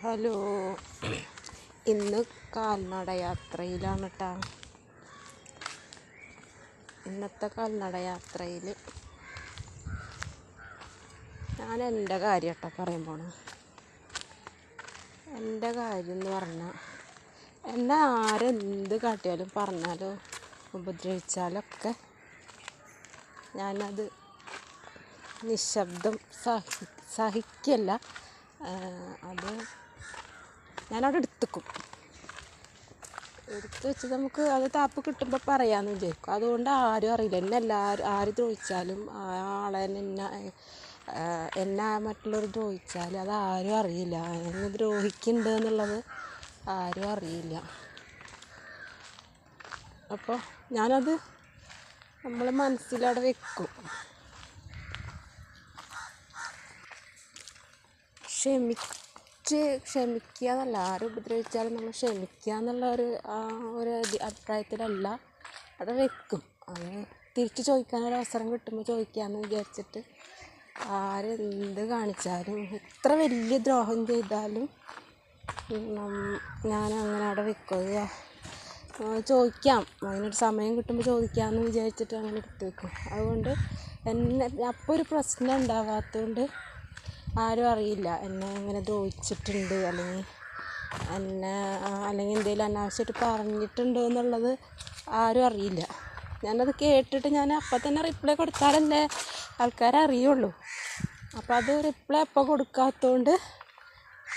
Hello. ഇന്ന് കാൽനട യാത്രയിലാണ് കേട്ടോ ഇന്നത്തെ കാൽനട യാത്രയിൽ ഞാൻ എന്റെ കാര്യം കേട്ടോ പറയാൻ പോണ. എന്റെ കാര്യം എന്ന് പറഞ്ഞാൽ എന്നെ ആരെന്ത് കാട്ടിയാലും പറഞ്ഞാലോ ഉപദ്രവിച്ചാലൊക്കെ ഞാനത് നിശബ്ദം സഹി സഹിക്കല്ല. അത് ഞാനവിടെ എടുത്തുക്കും. എടുത്ത് വെച്ച് നമുക്ക് അത് താപ്പ് കിട്ടുമ്പോൾ പറയാമെന്ന് വിചാരിക്കും. അതുകൊണ്ട് ആരും അറിയില്ല. എന്നെ എല്ലാവരും ആര് ദ്രോഹിച്ചാലും ആ ആളെ എന്നെ എന്നെ മറ്റുള്ളവർ ദ്രോഹിച്ചാൽ അത് ആരും അറിയില്ല. എന്നെ ദ്രോഹിക്കുന്നുണ്ട് എന്നുള്ളത് ആരും അറിയില്ല. അപ്പോൾ ഞാനത് നമ്മൾ മനസ്സിലവിടെ വെക്കും. ക്ഷമിച്ച് ക്ഷമിക്കുക എന്നല്ല ആരും ഉപദ്രവിച്ചാലും നമ്മൾ ക്ഷമിക്കുക എന്നുള്ള ഒരു ആ ഒരു അഭി- അഭിപ്രായത്തിലല്ല അത് വെക്കും. അത് തിരിച്ച് ചോദിക്കാനൊരു അവസരം കിട്ടുമ്പോൾ ചോദിക്കാമെന്ന് വിചാരിച്ചിട്ട് ആരെന്ത് കാണിച്ചാലും എത്ര വലിയ ദ്രോഹം ചെയ്താലും ഞാൻ അങ്ങനെ അവിടെ വെക്കുക ചോദിക്കാം. അതിനൊരു സമയം കിട്ടുമ്പോൾ ചോദിക്കാമെന്ന് വിചാരിച്ചിട്ട് അങ്ങനെ എടുത്ത് വെക്കും. അതുകൊണ്ട് എന്നെ അപ്പോൾ ഒരു പ്രശ്നം ഉണ്ടാവാത്തതുകൊണ്ട് ആരും അറിയില്ല. എന്നെ ഇങ്ങനെ ദ്രോഹിച്ചിട്ടുണ്ട്. അല്ലെങ്കിൽ എന്നെ അല്ലെങ്കിൽ എന്തെങ്കിലും അനാവശ്യമായിട്ട് പറഞ്ഞിട്ടുണ്ട് എന്നുള്ളത് ആരും അറിയില്ല. ഞാനത് കേട്ടിട്ട് ഞാൻ അപ്പം തന്നെ റിപ്ലൈ കൊടുത്താലല്ലേ ആൾക്കാരറിയുള്ളൂ അറിയുള്ളൂ. അപ്പോൾ അത് റിപ്ലൈ അപ്പോൾ കൊടുക്കാത്തതുകൊണ്ട്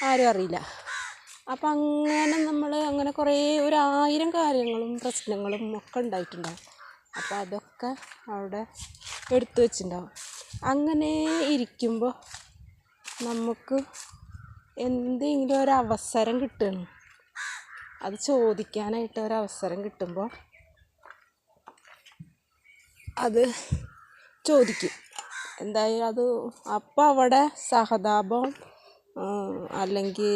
ആരും അറിയില്ല. അപ്പം അങ്ങനെ നമ്മൾ അങ്ങനെ കുറേ ഒരു ആയിരം കാര്യങ്ങളും പ്രശ്നങ്ങളും ഒക്കെ ഉണ്ടായിട്ടുണ്ടാവും. അപ്പോൾ അതൊക്കെ അവിടെ എടുത്തു വെച്ചിട്ടുണ്ടാവും. അങ്ങനെ ഇരിക്കുമ്പോൾ നമുക്ക് എന്തെങ്കിലും ഒരു അവസരം കിട്ടുകയാണ് അത് ചോദിക്കാനായിട്ട് ഒരു അവസരം കിട്ടുമ്പോൾ അത് ചോദിക്കും. എന്തായാലും അത് അപ്പം അവിടെ സഹതാപം അല്ലെങ്കിൽ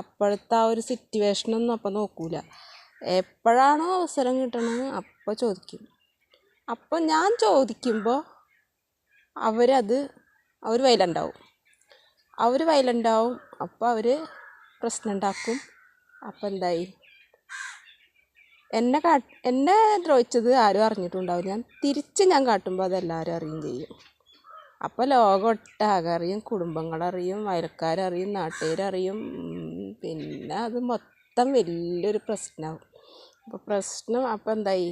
അപ്പോഴത്തെ ആ ഒരു സിറ്റുവേഷനൊന്നും അപ്പം നോക്കൂല. എപ്പോഴാണോ അവസരം കിട്ടണത് അപ്പോൾ ചോദിക്കും. അപ്പം ഞാൻ ചോദിക്കുമ്പോൾ അവരത് അവർ വയലുണ്ടാവും അവർ വയലുണ്ടാവും അപ്പോൾ അവർ പ്രശ്നം ഉണ്ടാക്കും അപ്പം എന്തായി? എന്നെ കാ എന്നെ ദ്രോഹിച്ചത് ആരും അറിഞ്ഞിട്ടുണ്ടാവില്ല. ഞാൻ തിരിച്ച് ഞാൻ കാട്ടുമ്പോൾ അതെല്ലാവരും അറിയും ചെയ്യും. അപ്പോൾ ലോകം ഒട്ടാകെ അറിയും കുടുംബങ്ങളറിയും അയൽക്കാരറിയും നാട്ടുകാരറിയും. പിന്നെ അത് മൊത്തം വലിയൊരു പ്രശ്നമാവും അപ്പോൾ പ്രശ്നം അപ്പോൾ എന്തായി?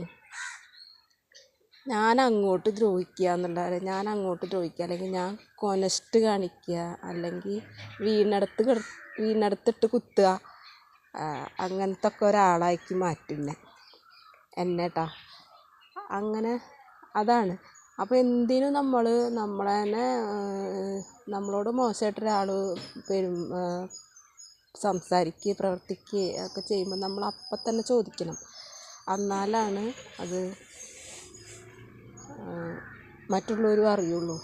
ഞാൻ അങ്ങോട്ട് ദ്രോഹിക്കുക എന്നുള്ളത് ഞാൻ അങ്ങോട്ട് ദ്രോഹിക്കുക. അല്ലെങ്കിൽ ഞാൻ കൊനസ്റ്റ് കാണിക്കുക. അല്ലെങ്കിൽ വീണടത്ത് കിട വീണടത്തിട്ട് കുത്തുക. അങ്ങനത്തെ ഒക്കെ ഒരാളാക്കി മാറ്റും എന്നെ എന്നെ ട്ടാ. അങ്ങനെ അതാണ്. അപ്പോൾ എന്തിനും നമ്മൾ നമ്മളെ തന്നെ നമ്മളോട് മോശമായിട്ട് ഒരാൾ പെരും സംസാരിക്കുക പ്രവർത്തിക്കുക ഒക്കെ ചെയ്യുമ്പോൾ നമ്മൾ അപ്പം തന്നെ ചോദിക്കണം. എന്നാലാണ് അത് മറ്റുള്ളവരും അറിയുള്ളൂ.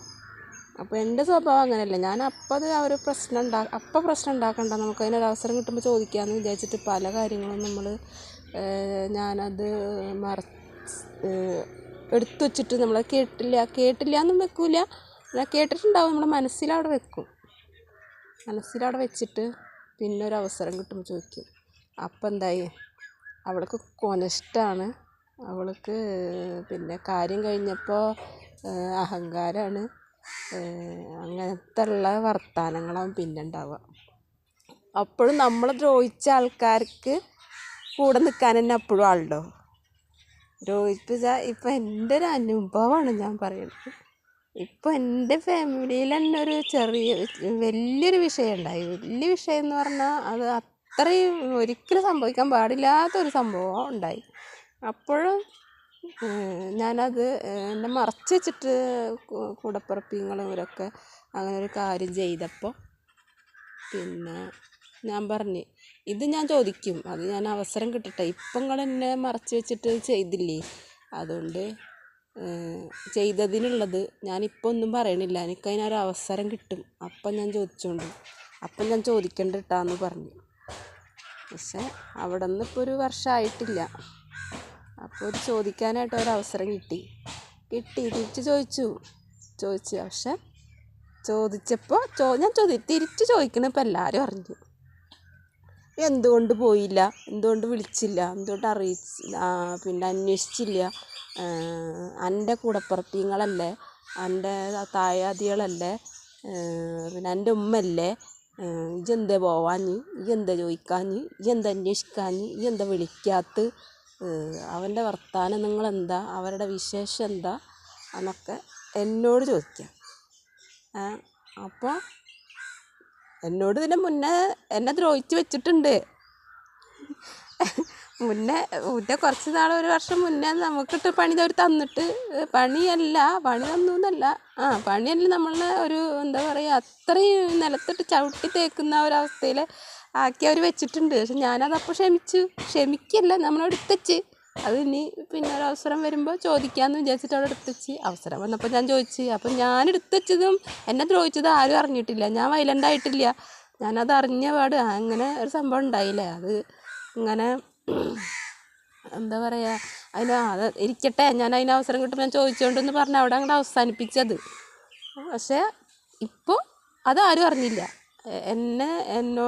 അപ്പോൾ എന്റെ സ്വഭാവം അങ്ങനെയല്ല. ഞാൻ അപ്പം അത് ഒരു പ്രശ്നം ഉണ്ടാ അപ്പം പ്രശ്നം ഉണ്ടാക്കണ്ട. നമുക്ക് അതിനൊരു അവസരം കിട്ടുമ്പോൾ ചോദിക്കാമെന്ന് വിചാരിച്ചിട്ട് പല കാര്യങ്ങളും നമ്മൾ ഞാനത് മറ എടുത്തു വച്ചിട്ട് നമ്മൾ കേട്ടില്ല കേട്ടില്ല എന്നും വെക്കില്ല ഞാൻ കേട്ടിട്ടുണ്ടാവും. നമ്മുടെ മനസ്സിലവിടെ വെക്കും. മനസ്സിലവിടെ വെച്ചിട്ട് പിന്നെ ഒരു അവസരം കിട്ടുമ്പോൾ ചോദിക്കും. അപ്പം എന്തായി? അവൾക്ക് കൊനഷ്ടാണ്. അവൾക്ക് പിന്നെ കാര്യം കഴിഞ്ഞപ്പോൾ അഹങ്കാരമാണ് അങ്ങനത്തെ ഉള്ള വർത്തമാനങ്ങളാവും പിന്നെ ഉണ്ടാവുക. അപ്പോഴും നമ്മൾ ദ്രോഹിച്ച ആൾക്കാർക്ക് കൂടെ നിൽക്കാൻ തന്നെ അപ്പോഴും ആളുണ്ടാവും ദ്രോഹിപ്പിച്ചാൽ ഇപ്പം എന്റെ ഒരു അനുഭവമാണ് ഞാൻ പറയുന്നത് ഇപ്പം എന്റെ ഫാമിലിയിൽ തന്നെ ഒരു ചെറിയ വലിയൊരു വിഷയം ഉണ്ടായി. വലിയ വിഷയം എന്ന് പറഞ്ഞാൽ അത് അത്രയും ഒരിക്കലും സംഭവിക്കാൻ പാടില്ലാത്തൊരു സംഭവം ഉണ്ടായി. അപ്പോഴും ഞാനത് എന്നെ മറച്ച് വെച്ചിട്ട് കൂടപ്പിറപ്പിങ്ങളും ഇവരൊക്കെ അങ്ങനെ ഒരു കാര്യം ചെയ്തപ്പോൾ പിന്നെ ഞാൻ പറഞ്ഞു ഇത് ഞാൻ ചോദിക്കും അത് ഞാൻ അവസരം കിട്ടട്ടെ. ഇപ്പം നിങ്ങൾ എന്നെ മറച്ച് വെച്ചിട്ട് ചെയ്തില്ലേ? അതുകൊണ്ട് ചെയ്തതിനുള്ളത് ഞാനിപ്പോൾ ഒന്നും പറയണില്ല. എനിക്കതിനൊരു അവസരം കിട്ടും. അപ്പം ഞാൻ ചോദിച്ചോണ്ട് അപ്പം ഞാൻ ചോദിക്കണ്ട കേട്ടാന്ന് പറഞ്ഞു. പക്ഷെ അവിടെ നിന്ന് ഇപ്പോൾ ഒരു വർഷമായിട്ടില്ല അപ്പോൾ ഒരു ചോദിക്കാനായിട്ട് ഒരവസരം കിട്ടി. കിട്ടി. തിരിച്ച് ചോദിച്ചു. ചോദിച്ചു. പക്ഷെ ചോദിച്ചപ്പോൾ ചോ ഞാൻ ചോദി തിരിച്ച് ചോദിക്കണം ഇപ്പം എല്ലാവരും അറിഞ്ഞു. എന്തുകൊണ്ട് പോയില്ല? എന്തുകൊണ്ട് വിളിച്ചില്ല? എന്തുകൊണ്ട് അറിയിച്ചില്ല പിന്നെ അന്വേഷിച്ചില്ല? എന്റെ കൂടപ്പുറത്തീങ്ങളല്ലേ? എന്റെ തായാദികളല്ലേ പിന്നെ എന്റെ ഉമ്മല്ലേ? ഇജെന്താ പോവാഞ്ഞ്? ഇജെന്താ ചോദിക്കാഞ്ഞ്? ഇജെന്താ അന്വേഷിക്കാഞ്ഞ്? ഇജെന്താ വിളിക്കാത്ത? അവന്റെ വർത്താനം നിങ്ങളെന്താ? അവരുടെ വിശേഷം എന്താ എന്നൊക്കെ എന്നോട് ചോദിക്കുക അപ്പോൾ എന്നോട് ഇതിന് മുന്നേ എന്നെ ദ്രോഹിച്ച് വെച്ചിട്ടുണ്ട്. മുന്നേ മുന്നേ കുറച്ച് നാൾ ഒരു വർഷം മുന്നേ നമുക്കിട്ട് പണി അവർ തന്നിട്ട് പണിയല്ല പണി തന്നു എന്നല്ല ആ പണിയല്ല നമ്മളെ ഒരു എന്താ പറയുക അത്രയും നിലത്തിട്ട് ചവിട്ടി തേക്കുന്ന ഒരവസ്ഥയിൽ ആക്കി അവർ വെച്ചിട്ടുണ്ട്. പക്ഷെ ഞാനതപ്പോൾ ക്ഷമിച്ചു. ക്ഷമിക്കല്ല നമ്മളെടുത്തച്ച് അത് ഇനി പിന്നെ ഒരു അവസരം വരുമ്പോൾ ചോദിക്കാമെന്ന് വിചാരിച്ചിട്ട് അവിടെ എടുത്തുവെച്ച് അവസരം വന്നപ്പോൾ ഞാൻ ചോദിച്ചു അപ്പം ഞാൻ എടുത്തുവെച്ചതും എന്നെ ദ്രോഹിച്ചത് ആരും അറിഞ്ഞിട്ടില്ല. ഞാൻ വയലന്റ് ആയിട്ടില്ല. ഞാനത് അറിഞ്ഞ പാട്. അങ്ങനെ ഒരു സംഭവം ഉണ്ടായില്ലേ? അത് ഇങ്ങനെ എന്താ പറയുക അതിന് അത് ഇരിക്കട്ടെ. ഞാൻ അതിന് അവസരം കിട്ടുമ്പോൾ ഞാൻ ചോദിച്ചോണ്ടെന്ന് പറഞ്ഞ് അവിടെ അങ്ങോട്ട് അവസാനിപ്പിച്ചത്. പക്ഷേ ഇപ്പോൾ അതാരും അറിഞ്ഞില്ല. എന്നെ എന്നോ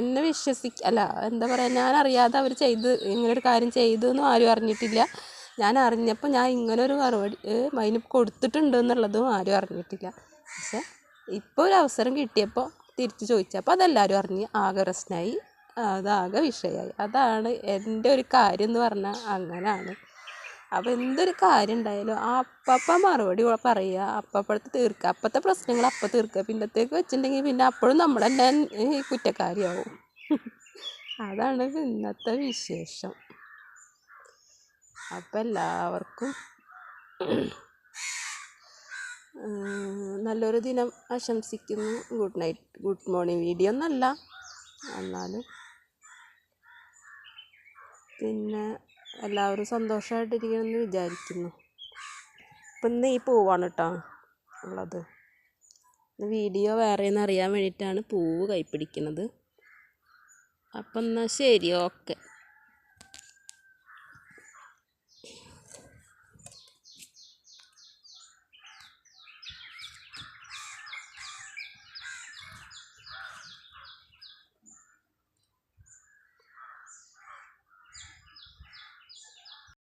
എന്നെ വിശ്വസിക്ക അല്ല എന്താ പറയുക ഞാൻ അറിയാതെ അവർ ചെയ്ത് ഇങ്ങനൊരു കാര്യം ചെയ്തു എന്നും ആരും അറിഞ്ഞിട്ടില്ല. ഞാൻ അറിഞ്ഞപ്പോൾ ഞാൻ ഇങ്ങനൊരു മറുപടി അതിന് കൊടുത്തിട്ടുണ്ട് എന്നുള്ളതും ആരും അറിഞ്ഞിട്ടില്ല. പക്ഷേ ഇപ്പോൾ ഒരു അവസരം കിട്ടിയപ്പോൾ തിരിച്ച് ചോദിച്ചപ്പോൾ അതെല്ലാവരും അറിഞ്ഞ് ആകെ പ്രശ്നമായി അതാകെ വിഷയമായി അതാണ് എന്റെ ഒരു കാര്യം എന്ന് പറഞ്ഞാൽ അങ്ങനെയാണ് അപ്പോൾ എന്തൊരു കാര്യം ഉണ്ടായാലും ആ അപ്പപ്പ മറുപടി പറയുക അപ്പപ്പോഴത്തെ തീർക്കുക അപ്പോഴത്തെ പ്രശ്നങ്ങൾ അപ്പം തീർക്കുക പിന്നത്തേക്ക് വെച്ചിട്ടുണ്ടെങ്കിൽ പിന്നെ അപ്പോഴും നമ്മൾ തന്നെ കുറ്റക്കാരിയാവും. അതാണ് ഇന്നത്തെ വിശേഷം. അപ്പം എല്ലാവർക്കും നല്ലൊരു ദിനം ആശംസിക്കുന്നു. Good night good morning video ഒന്നല്ല. എന്നാലും പിന്നെ എല്ലാവരും സന്തോഷമായിട്ടിരിക്കണമെന്ന് വിചാരിക്കുന്നു. അപ്പം ഇന്ന് ഈ പൂവാണ് കേട്ടോ ഉള്ളത്. വീഡിയോ വേറെയെന്ന് അറിയാൻ വേണ്ടിയിട്ടാണ് പൂവ് കൈപ്പിടിക്കുന്നത് അപ്പം എന്നാൽ ശരി ഓക്കെ.